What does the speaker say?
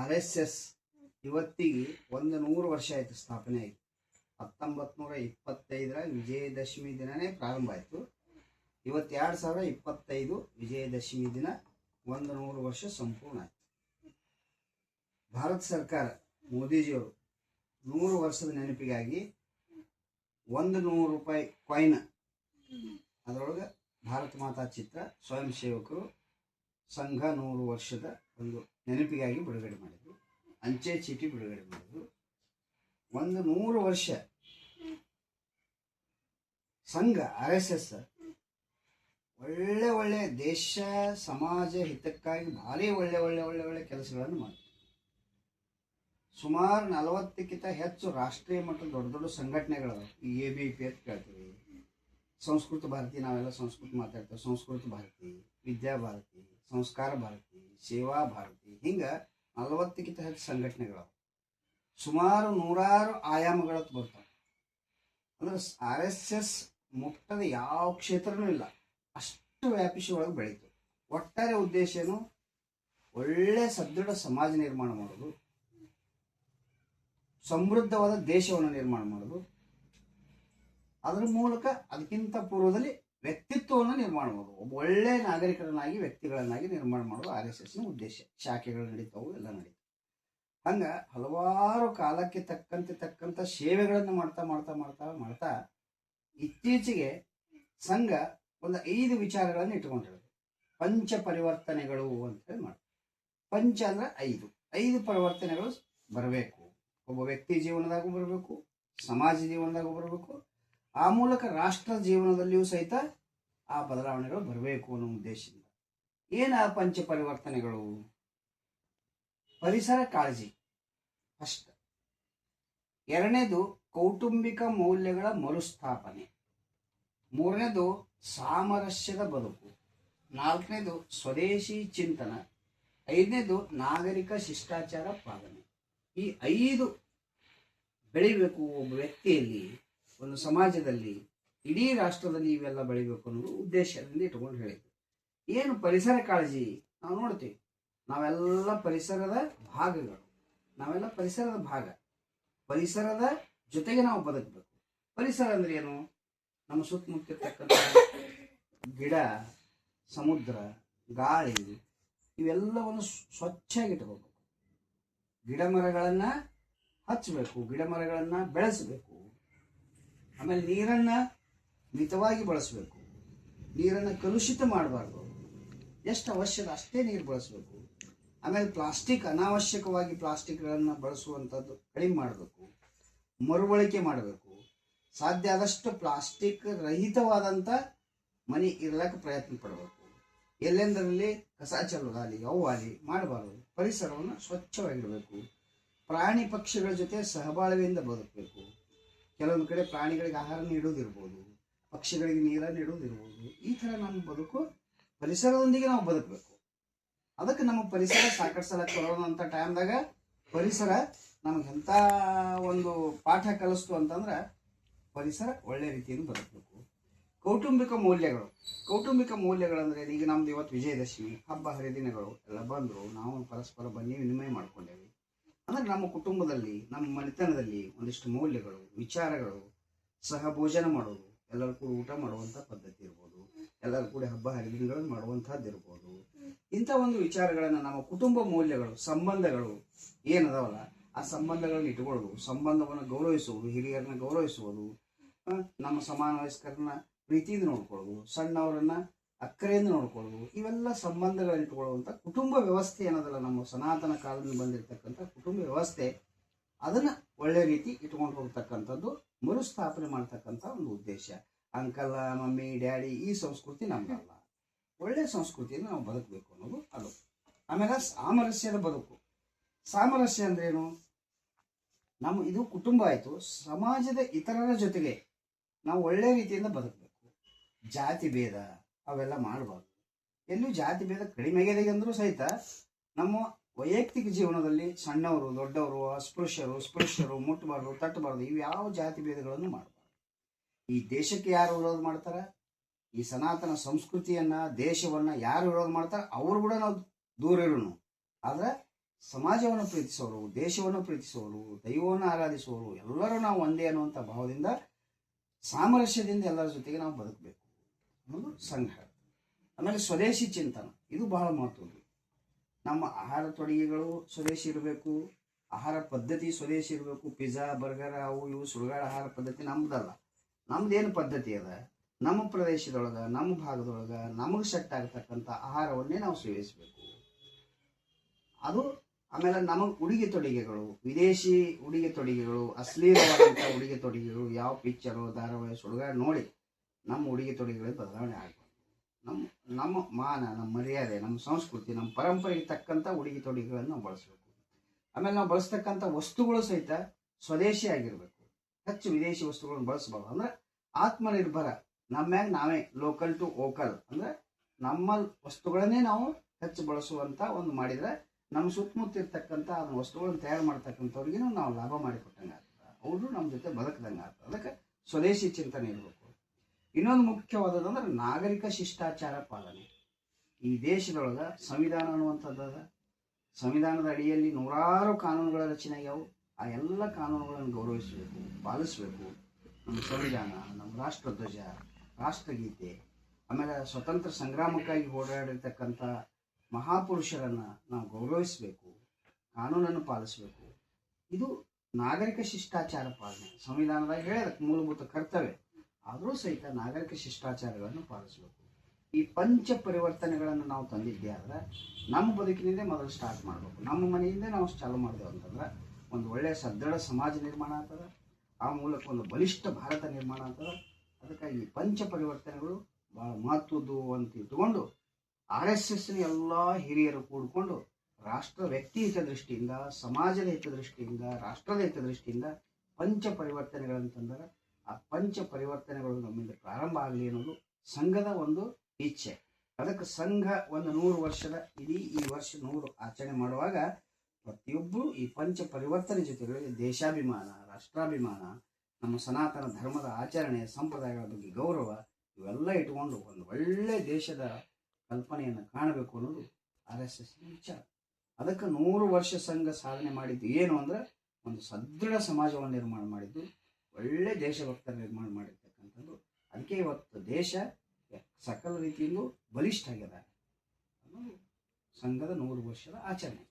R S S ಇವತ್ತಿಗೆ ಒಂದು ನೂರು ವರ್ಷ ಆಯಿತು ಸ್ಥಾಪನೆ ಆಯಿತು. ಹತ್ತೊಂಬತ್ತು ನೂರ ಇಪ್ಪತ್ತೈದರ ವಿಜಯದಶಮಿ ದಿನನೇ ಪ್ರಾರಂಭ ಆಯಿತು. ಇವತ್ತು ಎರಡು ಸಾವಿರ ಇಪ್ಪತ್ತೈದು ವಿಜಯದಶಮಿ ದಿನ ಒಂದು ನೂರು ವರ್ಷ ಸಂಪೂರ್ಣ ಆಯಿತು. ಭಾರತ ಸರ್ಕಾರ, ಮೋದಿಜಿಯವರು ನೂರು ವರ್ಷದ ನೆನಪಿಗಾಗಿ ಒಂದು ನೂರು ರೂಪಾಯಿ ಕಾಯಿನ್ ಅದರೊಳಗೆ ಭಾರತ ಮಾತಾ ಚಿತ್ರ ಸ್ವಯಂ ಸೇವಕರು ಸಂಘ ನೂರು ವರ್ಷದ ಒಂದು ನೆನಪಿಗಾಗಿ ಬಿಡುಗಡೆ ಮಾಡಿದ್ರು. ಅಂಚೆ ಚೀಟಿ ಬಿಡುಗಡೆ ಮಾಡಿದ್ರು. ಒಂದು ನೂರು ವರ್ಷ ಸಂಘ, ಆರ್ ಎಸ್ ಎಸ್ ಒಳ್ಳೆ ಒಳ್ಳೆ ದೇಶ, ಸಮಾಜ ಹಿತಕ್ಕಾಗಿ ಭಾರಿ ಒಳ್ಳೆ ಒಳ್ಳೆ ಒಳ್ಳೆ ಒಳ್ಳೆ ಕೆಲಸಗಳನ್ನು ಮಾಡಿದ್ರು. ಸುಮಾರು ನಲವತ್ತಕ್ಕಿಂತ ಹೆಚ್ಚು ರಾಷ್ಟ್ರೀಯ ಮಟ್ಟದ ದೊಡ್ಡ ದೊಡ್ಡ ಸಂಘಟನೆಗಳು, ಈ ಎ ಬಿ ಪಿ ಅಂತ ಕೇಳ್ತೀವಿ. ಸಂಸ್ಕೃತ ಭಾರತಿ, ನಾವೆಲ್ಲ ಸಂಸ್ಕೃತ ಮಾತಾಡ್ತೇವೆ. ಸಂಸ್ಕೃತ ಭಾರತಿ, ವಿದ್ಯಾ ಭಾರತಿ, ಸಂಸ್ಕಾರ ಭಾರತಿ. ಸೇವಾ ಭಾರತಿ. ಹಿಂಗೆ ನಲವತ್ತಕ್ಕಿಂತ ಹೆಚ್ಚು ಸಂಘಟನೆಗಳು ಸುಮಾರು ನೂರಾರು ಆಯಾಮಗಳ ಬರ್ತಾವೆ. ಅಂದ್ರೆ ಆರ್ ಎಸ್ ಎಸ್ ಮುಟ್ಟದ ಯಾವ ಕ್ಷೇತ್ರನೂ ಇಲ್ಲ. ಅಷ್ಟು ವ್ಯಾಪಿಸಿ ಒಳಗೆ ಬೆಳೀತು ಒಟ್ಟಾರೆ ಉದ್ದೇಶ ಏನು? ಒಳ್ಳೆ ಸದೃಢ ಸಮಾಜ ನಿರ್ಮಾಣ ಮಾಡೋದು. ಸಮೃದ್ಧವಾದ ದೇಶವನ್ನು ನಿರ್ಮಾಣ ಮಾಡೋದು. ಅದರ ಮೂಲಕ ಅದಕ್ಕಿಂತ ಪೂರ್ವದಲ್ಲಿ ವ್ಯಕ್ತಿತ್ವವನ್ನು ನಿರ್ಮಾಣ ಮಾಡೋದು ಒಬ್ಬ ಒಳ್ಳೆ ನಾಗರಿಕರನ್ನಾಗಿ, ವ್ಯಕ್ತಿಗಳನ್ನಾಗಿ ನಿರ್ಮಾಣ ಮಾಡೋದು ಆರ್ ಎಸ್ ಎಸ್ನ ಉದ್ದೇಶ. ಶಾಖೆಗಳು ನಡೀತಾವು ಎಲ್ಲ ನಡೀತಾವೆ ಹಂಗ ಹಲವಾರು ಕಾಲಕ್ಕೆ ತಕ್ಕಂತೆ ತಕ್ಕಂತ ಸೇವೆಗಳನ್ನು ಮಾಡ್ತಾ ಮಾಡ್ತಾ ಮಾಡ್ತಾ ಮಾಡ್ತಾ ಇತ್ತೀಚೆಗೆ ಸಂಘ ಒಂದು ಐದು ವಿಚಾರಗಳನ್ನು ಇಟ್ಕೊಂಡಿರೋದು ಪಂಚ ಪರಿವರ್ತನೆಗಳು ಅಂತ ಹೇಳಿ ಮಾಡ್ತಾರೆ. ಪಂಚ ಅಂದ್ರೆ ಐದು. ಐದು ಪರಿವರ್ತನೆಗಳು ಬರಬೇಕು. ಒಬ್ಬ ವ್ಯಕ್ತಿ ಜೀವನದಾಗೂ ಬರಬೇಕು, ಸಮಾಜ ಜೀವನದಾಗೂ ಬರಬೇಕು. ಆ ಮೂಲಕ ರಾಷ್ಟ್ರ ಜೀವನದಲ್ಲಿಯೂ ಸಹಿತ ಆ ಬದಲಾವಣೆಗಳು ಬರಬೇಕು ಅನ್ನೋ ಉದ್ದೇಶದಿಂದ. ಏನು ಪಂಚ ಪರಿವರ್ತನೆಗಳು? ಪರಿಸರ ಕಾಳಜಿ ಫಸ್ಟ್ ಎರಡನೇದು ಕೌಟುಂಬಿಕ ಮೌಲ್ಯಗಳ ಮರುಸ್ಥಾಪನೆ. ಮೂರನೇದು ಸಾಮರಸ್ಯದ ಬದುಕು. ನಾಲ್ಕನೇದು ಸ್ವದೇಶಿ ಚಿಂತನ. ಐದನೇದು ನಾಗರಿಕ ಶಿಷ್ಟಾಚಾರ ಪಾಲನೆ. ಈ ಐದು ಬೆಳಿಬೇಕು ಒಬ್ಬ ವ್ಯಕ್ತಿಯಲ್ಲಿ, ಒಂದು ಸಮಾಜದಲ್ಲಿ ಇಡೀ ರಾಷ್ಟ್ರದಲ್ಲಿ ಇವೆಲ್ಲ ಬೆಳಿಬೇಕು ಅನ್ನೋದು ಉದ್ದೇಶದಿಂದ ಇಟ್ಕೊಂಡು ಹೇಳಿದ್ದು ಏನು ಪರಿಸರ ಕಾಳಜಿ? ನಾವು ನೋಡ್ತೀವಿ. ನಾವೆಲ್ಲ ಪರಿಸರದ ಭಾಗಗಳು. ನಾವೆಲ್ಲ ಪರಿಸರದ ಭಾಗ. ಪರಿಸರದ ಜೊತೆಗೆ ನಾವು ಬದುಕಬೇಕು. ಪರಿಸರ ಅಂದ್ರೆ ಏನು? ನಮ್ಮ ಸುತ್ತಮುತ್ತ ಇರ್ತಕ್ಕಂಥ ಗಿಡ, ಸಮುದ್ರ, ಗಾಳಿ ಇವೆಲ್ಲವನ್ನು ಸ್ವಚ್ಛಾಗಿ ಇಟ್ಕೋಬೇಕು. ಗಿಡ ಮರಗಳನ್ನ ಹಚ್ಚಬೇಕು ಗಿಡ ಮರಗಳನ್ನ ಬೆಳೆಸಬೇಕು. ಆಮೇಲೆ ನೀರನ್ನ ಮಿತವಾಗಿ ಬಳಸಬೇಕು. ನೀರನ್ನು ಕಲುಷಿತ ಮಾಡಬಾರ್ದು. ಎಷ್ಟು ಅವಶ್ಯಕ ಅಷ್ಟೇ ನೀರು ಬಳಸಬೇಕು. ಆಮೇಲೆ ಪ್ಲಾಸ್ಟಿಕ್, ಅನಾವಶ್ಯಕವಾಗಿ ಪ್ಲಾಸ್ಟಿಕ್ಗಳನ್ನು ಬಳಸುವಂಥದ್ದು ಕಡಿಮೆ ಮಾಡಬೇಕು. ಮರುಬಳಕೆ ಮಾಡಬೇಕು. ಸಾಧ್ಯ ಆದಷ್ಟು ಪ್ಲಾಸ್ಟಿಕ್ ರಹಿತವಾದಂಥ ಮನೆ ಇರಲಕ್ಕೆ ಪ್ರಯತ್ನ ಪಡಬೇಕು. ಎಲ್ಲೆಂದರಲ್ಲಿ? ಕಸ ಚೆಲ್ಲೋದಾಗಲಿ ಅವಾಗಲಿ ಮಾಡಬಾರದು. ಪರಿಸರವನ್ನು ಸ್ವಚ್ಛವಾಗಿಡಬೇಕು. ಪ್ರಾಣಿ ಪಕ್ಷಿಗಳ ಜೊತೆ ಸಹಬಾಳ್ವೆಯಿಂದ ಬದುಕಬೇಕು. ಕೆಲವೊಂದು ಕಡೆ ಪ್ರಾಣಿಗಳಿಗೆ ಆಹಾರ ನೀಡೋದಿರ್ಬೋದು ಪಕ್ಷಿಗಳಿಗೆ ನೀರನ್ನು ಇಡುವುದಿರ್ಬೋದು ಈ ಥರ ನಮ್ಮ ಬದುಕು, ಪರಿಸರದೊಂದಿಗೆ ನಾವು ಬದುಕಬೇಕು. ಅದಕ್ಕೆ ನಮ್ಮ ಪರಿಸರ ಸಾಕಷ್ಟು ಸಲ ಕೊರೋನಾ ಅಂತ ಟೈಮ್ದಾಗ ಪರಿಸರ ನಮ್ಗೆ ಎಂಥ ಒಂದು ಪಾಠ ಕಲಿಸ್ತು ಅಂತಂದ್ರೆ ಪರಿಸರ ಒಳ್ಳೆ ರೀತಿಯಿಂದ ಬದುಕಬೇಕು. ಕೌಟುಂಬಿಕ ಮೌಲ್ಯಗಳು. ಕೌಟುಂಬಿಕ ಮೌಲ್ಯಗಳಂದ್ರೆ ಈಗ ನಮ್ದು ಇವತ್ತು ವಿಜಯದಶಮಿ, ಹಬ್ಬ, ಹರಿದಿನಗಳು ಎಲ್ಲ ಬಂದರು. ನಾವು ಪರಸ್ಪರ ಬನ್ನಿ ವಿನಿಮಯ ಮಾಡ್ಕೊಂಡೇವಿ. ಅಂದ್ರೆ ನಮ್ಮ ಕುಟುಂಬದಲ್ಲಿ, ನಮ್ಮ ಮನೆತನದಲ್ಲಿ ಒಂದಿಷ್ಟು ಮೌಲ್ಯಗಳು, ವಿಚಾರಗಳು, ಸಹ ಭೋಜನ ಮಾಡೋದು ಎಲ್ಲರೂ ಕೂಡ ಊಟ ಮಾಡುವಂಥ ಪದ್ಧತಿ ಇರ್ಬೋದು. ಎಲ್ಲರೂ ಕೂಡ ಹಬ್ಬ ಹರಿದಿನಗಳನ್ನು ಮಾಡುವಂಥದ್ದು ಇರ್ಬೋದು. ಇಂಥ ಒಂದು ವಿಚಾರಗಳನ್ನು ನಮ್ಮ ಕುಟುಂಬ ಮೌಲ್ಯಗಳು, ಸಂಬಂಧಗಳು ಏನದವಲ್ಲ? ಆ ಸಂಬಂಧಗಳನ್ನು ಇಟ್ಕೊಳ್ಳೋದು, ಸಂಬಂಧವನ್ನು ಗೌರವಿಸುವುದು, ಹಿರಿಯರನ್ನ ಗೌರವಿಸುವುದು ನಮ್ಮ ಸಮಾನ ವಯಸ್ಕರನ್ನ ಪ್ರೀತಿಯಿಂದ ನೋಡ್ಕೊಳ್ಳೋದು, ಸಣ್ಣವರನ್ನ ಅಕ್ಕರೆಯಿಂದ ನೋಡ್ಕೊಳ್ಳೋದು, ಇವೆಲ್ಲ ಸಂಬಂಧಗಳನ್ನು ಇಟ್ಕೊಳ್ಳುವಂಥ ಕುಟುಂಬ ವ್ಯವಸ್ಥೆ ಏನದಲ್ಲ? ನಮ್ಮ ಸನಾತನ ಕಾಲದಿಂದ ಬಂದಿರತಕ್ಕಂಥ ಕುಟುಂಬ ವ್ಯವಸ್ಥೆ ಅದನ್ನ ಒಳ್ಳೆ ರೀತಿ ಇಟ್ಕೊಂಡು ಹೋಗ್ತಕ್ಕಂಥದ್ದು ಮರುಸ್ಥಾಪನೆ ಮಾಡ್ತಕ್ಕಂಥ ಒಂದು ಉದ್ದೇಶ. ಅಂಕಲ್, ಮಮ್ಮಿ, ಡ್ಯಾಡಿ ಈ ಸಂಸ್ಕೃತಿ ನಮ್ಗಲ್ಲ ಒಳ್ಳೆ ಸಂಸ್ಕೃತಿಯನ್ನು ನಾವು ಬದುಕಬೇಕು ಅನ್ನೋದು ಅದು. ಆಮೇಲೆ ಸಾಮರಸ್ಯದ ಬದುಕು. ಸಾಮರಸ್ಯ ಅಂದ್ರೇನು? ನಮ್ಮ, ಇದು ಕುಟುಂಬ ಆಯಿತು. ಸಮಾಜದ ಇತರರ ಜೊತೆಗೆ ನಾವು ಒಳ್ಳೆ ರೀತಿಯಿಂದ ಬದುಕಬೇಕು. ಜಾತಿ ಭೇದ ಅವೆಲ್ಲ ಮಾಡಬಾರ್ದು. ಎಲ್ಲೂ ಜಾತಿ ಭೇದ ಕಡಿಮೆ ಅಂದರೂ ಅಂದ್ರೂ ಸಹಿತ ನಮ್ಮ ವೈಯಕ್ತಿಕ ಜೀವನದಲ್ಲಿ ಸಣ್ಣವರು, ದೊಡ್ಡವರು, ಅಸ್ಪೃಶ್ಯರು, ಸ್ಪೃಶ್ಯರು ಮುಟ್ಟಬಾರ್ದು ತಟ್ಟಬಾರ್ದು, ಇವು ಯಾವ ಜಾತಿ ಭೇದಗಳನ್ನು ಮಾಡಬಾರ್ದು. ಈ ದೇಶಕ್ಕೆ ಯಾರು ವಿರೋಧ ಮಾಡ್ತಾರೆ? ಈ ಸನಾತನ ಸಂಸ್ಕೃತಿಯನ್ನ, ದೇಶವನ್ನ ಯಾರು ವಿರೋಧ ಮಾಡ್ತಾರೆ? ಅವ್ರು ಕೂಡ ನಾವು ದೂರ ಇರೋಣ ಆದ್ರೆ ಸಮಾಜವನ್ನು ಪ್ರೀತಿಸೋರು, ದೇಶವನ್ನು ಪ್ರೀತಿಸೋರು, ದೈವವನ್ನು ಆರಾಧಿಸುವವರು ಎಲ್ಲರೂ ನಾವು ಒಂದೇ ಅನ್ನುವಂಥ ಭಾವದಿಂದ, ಸಾಮರಸ್ಯದಿಂದ ಎಲ್ಲರ ಜೊತೆಗೆ ನಾವು ಬದುಕಬೇಕು ಅನ್ನೋದು ಸಂಘ. ಆಮೇಲೆ ಸ್ವದೇಶಿ ಚಿಂತನ, ಇದು ಬಹಳ ಮಹತ್ವದ್ದು. ನಮ್ಮ ಆಹಾರ ತೊಡುಗೆಗಳು ಸ್ವದೇಶಿ ಇರಬೇಕು, ಆಹಾರ ಪದ್ಧತಿ ಸ್ವದೇಶಿ ಇರಬೇಕು, ಪಿಜ್ಜಾ, ಬರ್ಗರ್, ಅವು ಇವು ಸುಡುಗಾಡ ಆಹಾರ ಪದ್ಧತಿ ನಮ್ದಲ್ಲ. ನಮ್ದೇನು ಪದ್ಧತಿ ಅದ? ನಮ್ಮ ಪ್ರದೇಶದೊಳಗೆ, ನಮ್ಮ ಭಾಗದೊಳಗೆ ನಮಗೆ ಸೆಟ್ ಆಗ್ತಕ್ಕಂಥ ಆಹಾರವನ್ನೇ ನಾವು ಸೇವಿಸಬೇಕು. ಅದು ಆಮೇಲೆ ನಮಗೆ ಉಡುಗೆ ತೊಡುಗೆಗಳು, ವಿದೇಶಿ ಉಡುಗೆ ತೊಡುಗೆಗಳು, ಅಶ್ಲೀಲವಾದಂಥ ಉಡುಗೆ ತೊಡುಗೆಗಳು, ಯಾವ ಪಿಕ್ಚರು ಧಾರಾವಾಹಿ, ಸುಡುಗಾಡ ನೋಡಿ, ನಮ್ಮ ಉಡುಗೆ ತೊಡುಗೆಗಳಿಗೆ ಬದಲಾವಣೆ ಆಗಬಾರ್ದು ನಮ್ಮ ನಮ್ಮ ಮಾನ, ನಮ್ಮ ಮರ್ಯಾದೆ, ನಮ್ಮ ಸಂಸ್ಕೃತಿ, ನಮ್ಮ ಪರಂಪರೆಗೆ ತಕ್ಕಂಥ ಉಡುಗೆ ತೊಡುಗೆಗಳನ್ನು ನಾವು ಬಳಸಬೇಕು. ಆಮೇಲೆ ನಾವು ಬಳಸ್ತಕ್ಕಂಥ ವಸ್ತುಗಳು ಸಹಿತ ಸ್ವದೇಶಿ ಆಗಿರಬೇಕು. ಹೆಚ್ಚು ವಿದೇಶಿ ವಸ್ತುಗಳನ್ನು ಬಳಸಬಾರ್ದು. ಅಂದ್ರೆ ಆತ್ಮನಿರ್ಭರ. ನಮ್ಮ ಮ್ಯಾಗ ನಾವೇ ಲೋಕಲ್ ಟು ಓಕಲ್ ಅಂದ್ರೆ ನಮ್ಮ ವಸ್ತುಗಳನ್ನೇ ನಾವು ಹೆಚ್ಚು ಬಳಸುವಂತ ಒಂದು ಮಾಡಿದ್ರೆ ನಮ್ಮ ಸುತ್ತಮುತ್ತ ಇರ್ತಕ್ಕಂಥ ವಸ್ತುಗಳನ್ನು ತಯಾರು ಮಾಡ್ತಕ್ಕಂಥವ್ರಿಗೂ ನಾವು ಲಾಭ ಮಾಡಿಕೊಟ್ಟಂಗೆ ಆಗ್ತದೆ ಅವರು ನಮ್ಮ ಜೊತೆ ಬದುಕದಂಗೆ ಆಗ್ತದೆ ಅದಕ್ಕೆ ಸ್ವದೇಶಿ ಚಿಂತನೆ ಇರಬೇಕು. ಇನ್ನೊಂದು ಮುಖ್ಯವಾದದಂದ್ರೆ ನಾಗರಿಕ ಶಿಷ್ಟಾಚಾರ ಪಾಲನೆ. ಈ ದೇಶದೊಳಗೆ ಸಂವಿಧಾನ ಅನ್ನುವಂಥದ್ದು ಸಂವಿಧಾನದ ಅಡಿಯಲ್ಲಿ ನೂರಾರು ಕಾನೂನುಗಳ ರಚನೆ ಆಗ್ಯಾವು. ಆ ಎಲ್ಲ ಕಾನೂನುಗಳನ್ನು ಗೌರವಿಸಬೇಕು, ಪಾಲಿಸಬೇಕು. ನಮ್ಮ ಸಂವಿಧಾನ, ನಮ್ಮ ರಾಷ್ಟ್ರಧ್ವಜ, ರಾಷ್ಟ್ರಗೀತೆ, ಆಮೇಲೆ ಸ್ವತಂತ್ರ ಸಂಗ್ರಾಮಕ್ಕಾಗಿ ಓಡಾಡಿರ್ತಕ್ಕಂಥ ಮಹಾಪುರುಷರನ್ನು ನಾವು ಗೌರವಿಸಬೇಕು, ಕಾನೂನನ್ನು ಪಾಲಿಸಬೇಕು. ಇದು ನಾಗರಿಕ ಶಿಷ್ಟಾಚಾರ ಪಾಲನೆ. ಸಂವಿಧಾನದಾಗ ಹೇಳಿದಕ್ಕೆ ಮೂಲಭೂತ ಕರ್ತವ್ಯ. ಆದರೂ ಸಹಿತ ನಾಗರಿಕ ಶಿಷ್ಟಾಚಾರಗಳನ್ನು ಪಾಲಿಸಬೇಕು. ಈ ಪಂಚ ಪರಿವರ್ತನೆಗಳನ್ನು ನಾವು ತಂದಿದ್ದೇ ಆದರೆ ನಮ್ಮ ಬದುಕಿನಿಂದ ಮೊದಲು ಸ್ಟಾರ್ಟ್ ಮಾಡಬೇಕು. ನಮ್ಮ ಮನೆಯಿಂದ ನಾವು ಚಾಲು ಮಾಡಿದೆವು ಅಂತಂದ್ರೆ ಒಂದು ಒಳ್ಳೆಯ ಸದೃಢ ಸಮಾಜ ನಿರ್ಮಾಣ ಆಗ್ತದ. ಆ ಮೂಲಕ ಒಂದು ಬಲಿಷ್ಠ ಭಾರತ ನಿರ್ಮಾಣ ಆಗ್ತದ. ಅದಕ್ಕಾಗಿ ಈ ಪಂಚ ಪರಿವರ್ತನೆಗಳು ಬಹಳ ಮಹತ್ವದ್ದು ಅಂತ ಇಟ್ಟುಕೊಂಡು ಆರ್ ಎಸ್ ಎಸ್ನ ಎಲ್ಲ ಹಿರಿಯರು ಕೂಡಿಕೊಂಡು ರಾಷ್ಟ್ರ ವ್ಯಕ್ತಿ ಹಿತದೃಷ್ಟಿಯಿಂದ ಸಮಾಜದ ಹಿತದೃಷ್ಟಿಯಿಂದ ರಾಷ್ಟ್ರದ ಹಿತದೃಷ್ಟಿಯಿಂದ ಪಂಚ ಪರಿವರ್ತನೆಗಳಂತಂದ್ರೆ ಆ ಪಂಚ ಪರಿವರ್ತನೆಗಳು ನಮ್ಮಿಂದ ಪ್ರಾರಂಭ ಆಗಲಿ ಅನ್ನೋದು ಸಂಘದ ಒಂದು ಇಚ್ಛೆ. ಅದಕ್ಕೆ ಸಂಘ ಒಂದು ನೂರು ವರ್ಷದ ಇಡೀ ಈ ವರ್ಷ ನೂರು ಆಚರಣೆ ಮಾಡುವಾಗ ಪ್ರತಿಯೊಬ್ಬರು ಈ ಪಂಚ ಪರಿವರ್ತನೆ ಜೊತೆಗಳಿಗೆ ದೇಶಾಭಿಮಾನ, ರಾಷ್ಟ್ರಾಭಿಮಾನ, ನಮ್ಮ ಸನಾತನ ಧರ್ಮದ ಆಚರಣೆ, ಸಂಪ್ರದಾಯಗಳ ಬಗ್ಗೆ ಗೌರವ ಇವೆಲ್ಲ ಇಟ್ಕೊಂಡು ಒಂದು ಒಳ್ಳೆ ದೇಶದ ಕಲ್ಪನೆಯನ್ನು ಕಾಣಬೇಕು ಅನ್ನೋದು ಆರ್ ಎಸ್ ಎಸ್ ವಿಚಾರ. ಅದಕ್ಕೆ ನೂರು ವರ್ಷ ಸಂಘ ಸಾಧನೆ ಮಾಡಿದ್ದು ಏನು ಅಂದ್ರೆ ಒಂದು ಸದೃಢ ಸಮಾಜವನ್ನು ನಿರ್ಮಾಣ ಮಾಡಿದ್ದು ಒಳ್ಳೆ ದೇಶಭಕ್ತ ನಿರ್ಮಾಣ ಮಾಡಿರ್ತಕ್ಕಂಥದ್ದು. ಅದಕ್ಕೆ ಇವತ್ತು ದೇಶ ಸಕಲ ರೀತಿಯಲ್ಲೂ ಬಲಿಷ್ಠ ಆಗ್ಯದ. ಸಂಘದ ನೂರು ವರ್ಷದ ಆಚರಣೆ.